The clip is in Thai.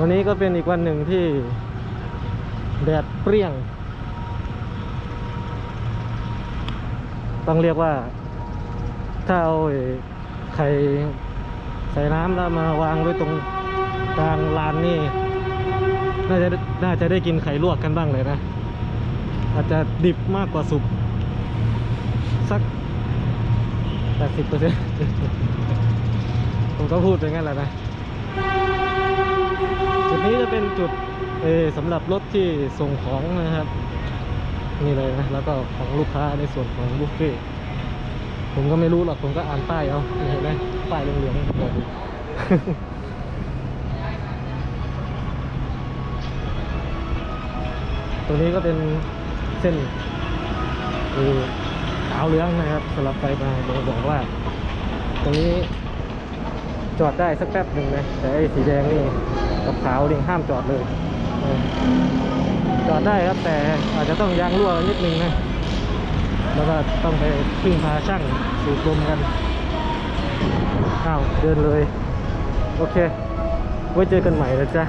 วันนี้ก็เป็นอีกวันหนึ่งที่แดดเปรี้ยง ต้องเรียกว่า ถ้าเอาไข่ใส่น้ำแล้วมาวางไว้ตรงกลางลานนี่ น่าจะน่าจะได้กินไข่ลวกกันบ้างเลยนะ อาจจะดิบมากกว่าสุกสัก80เปอร์เซ็นต์ผมก็พูดไปงั้นแหละนะ เป็นจุดเอสำหรับรถที่ส่งของนะครับ นี่เลยนะ แล้วก็ของลูกค้าในส่วนของบุฟเฟ่ผมก็ไม่รู้หรอก ผมก็อ่านป้ายเอาเห็นไหมป้ายเหลืองๆบอกอยู่ตรงนี้ก็เป็นเส้นเออขาวเหลืองนะครับสลับไปมาบอกว่า ตรงนี้ จอดได้สักแป๊บหนึ่งนะแต่ไอ้สีแดงนี่กับขาวนี่ห้ามจอดเลย จอดได้ครับแต่อาจจะต้องยางรั่วนิดนึงนะแล้วก็ต้องไปพึ่งพาช่างสูบลมกันอ้าวเดินเลย โอเค ไว้เจอกันใหม่นะจ๊ะ